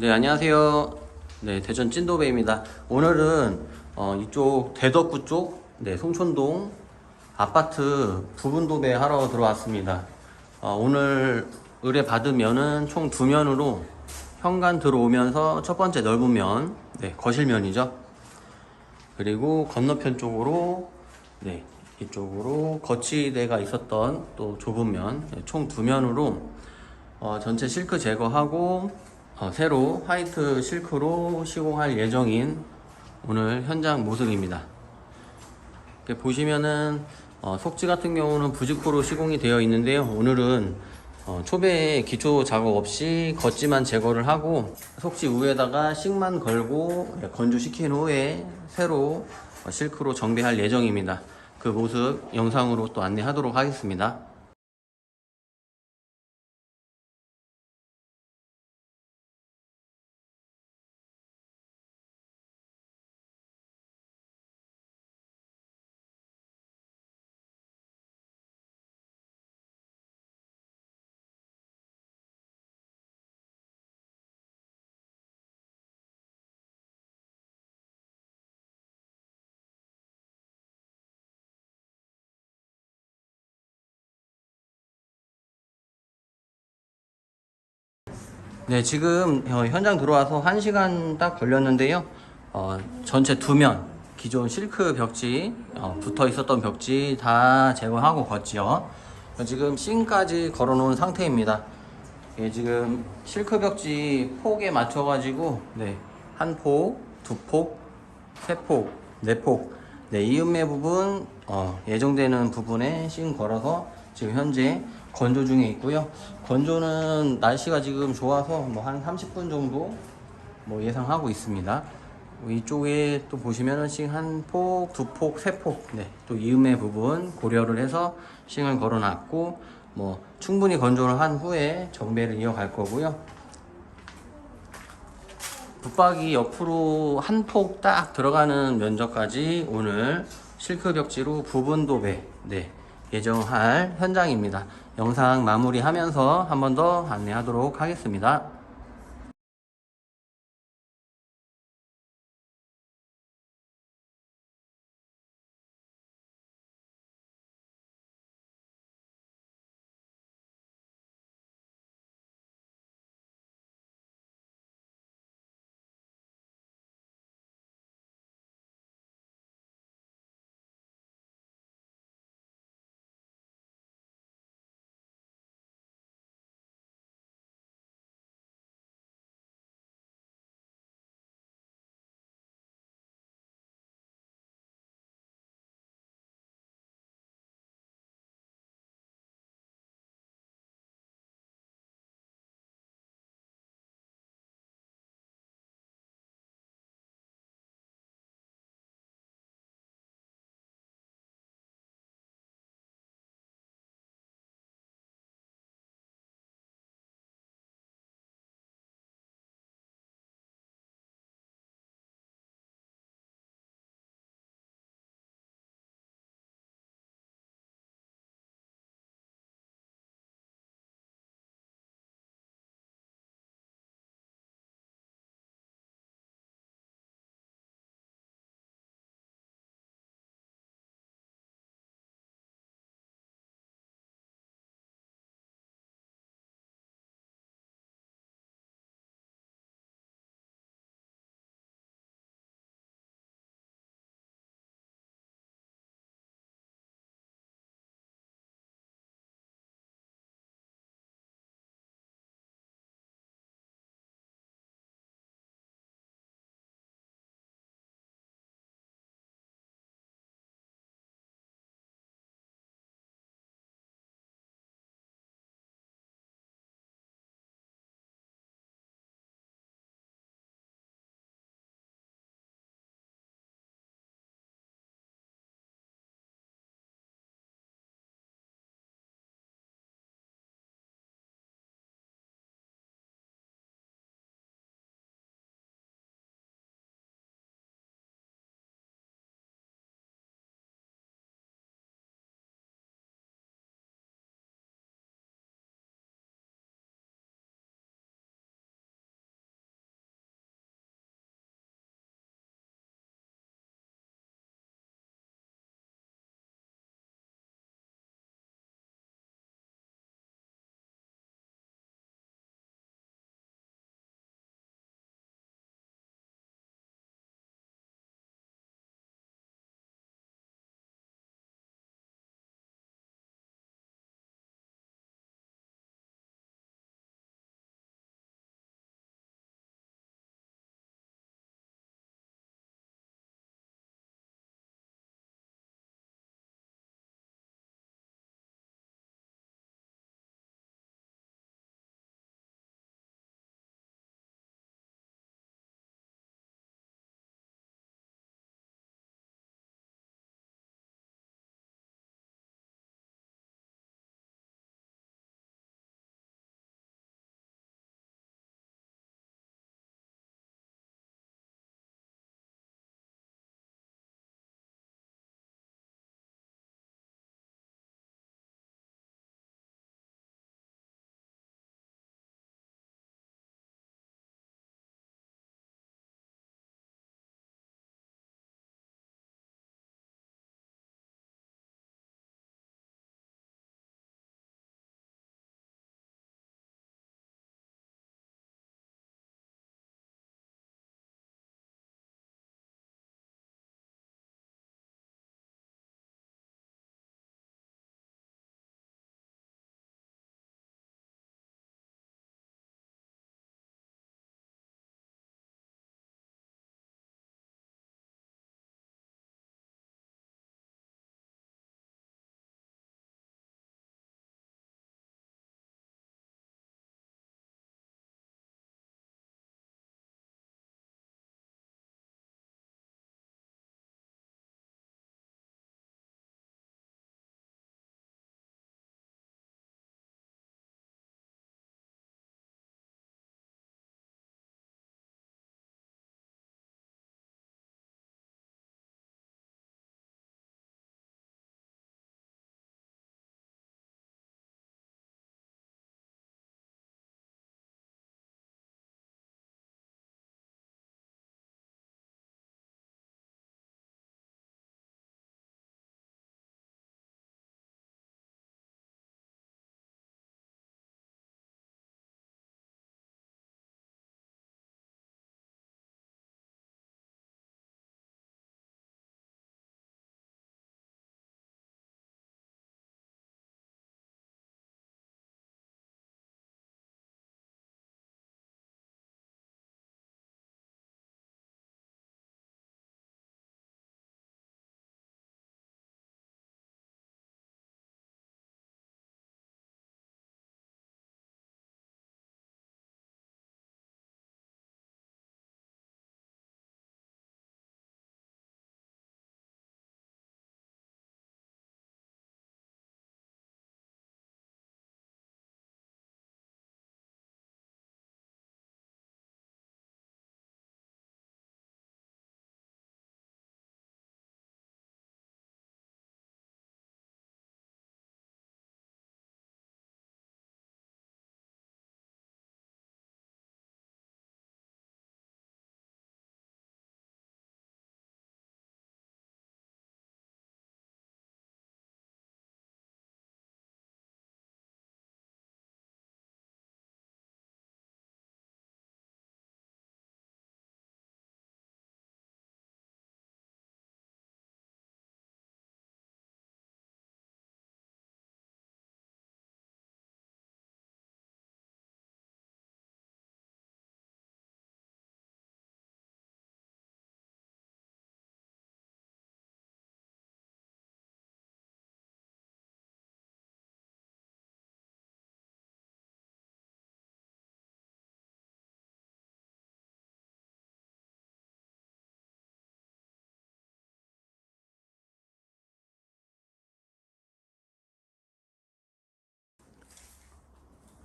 네, 안녕하세요. 네, 대전 찐도배입니다. 오늘은 어, 이쪽 대덕구 쪽, 네, 송촌동 아파트 부분 도배 하러 들어왔습니다. 어, 오늘 의뢰 받으면은 총 두 면으로 현관 들어오면서 첫 번째 넓은 면, 네, 거실면이죠. 그리고 건너편 쪽으로, 네, 이쪽으로 거치대가 있었던 또 좁은 면, 네, 총두 면으로 어, 전체 실크 제거하고 어, 새로 화이트 실크로 시공할 예정인 오늘 현장 모습입니다. 이렇게 보시면은 어, 속지 같은 경우는 부직포로 시공이 되어 있는데요. 오늘은 어, 초배에 기초 작업 없이 겉지만 제거를 하고 속지 위에다가 씩만 걸고 예, 건조시킨 후에 새로 어, 실크로 정비할 예정입니다. 그 모습 영상으로 또 안내하도록 하겠습니다. 네, 지금 어, 현장 들어와서 1시간 딱 걸렸는데요. 어, 전체 두 면, 기존 실크 벽지, 어, 붙어 있었던 벽지 다 제거하고 걷지요. 어, 지금 싱까지 걸어 놓은 상태입니다. 예, 지금 실크 벽지 폭에 맞춰 가지고, 네, 한 폭, 두 폭, 세 폭, 네 폭, 네, 이음매 부분, 어, 예정되는 부분에 싱 걸어서 지금 현재 건조 중에 있고요. 건조는 날씨가 지금 좋아서 뭐 한 30분 정도 뭐 예상하고 있습니다. 이쪽에 또 보시면은 싱 한 폭, 두 폭, 세 폭, 네, 또 이음매 부분 고려를 해서 싱을 걸어놨고 뭐 충분히 건조를 한 후에 정배를 이어갈 거고요. 붙박이 옆으로 한 폭 딱 들어가는 면적까지 오늘 실크 벽지로 부분 도배 네, 예정할 현장입니다. 영상 마무리하면서 한 번 더 안내하도록 하겠습니다.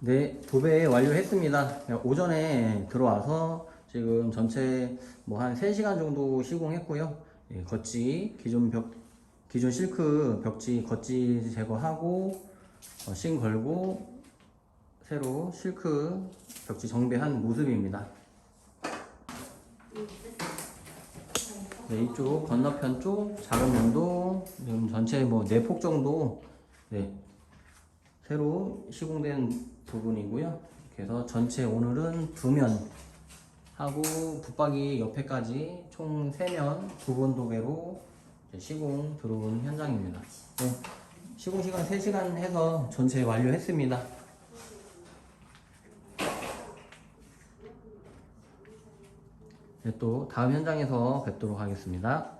네, 도배 완료했습니다. 네, 오전에 들어와서 지금 전체 뭐 한 3시간 정도 시공했고요. 예, 겉지, 기존 벽, 기존 실크 벽지 겉지 제거하고, 어, 신 걸고, 새로 실크 벽지 정비한 모습입니다. 네, 이쪽 건너편 쪽 작은 면도 지금 전체 뭐 4폭 정도 네, 새로 시공된 부분이고요. 그래서 전체 오늘은 두 면 하고 붙박이 옆에까지 총 세 면 부분 도배로 시공 들어온 현장입니다. 네, 시공 시간 3시간 해서 전체 완료했습니다. 네, 또 다음 현장에서 뵙도록 하겠습니다.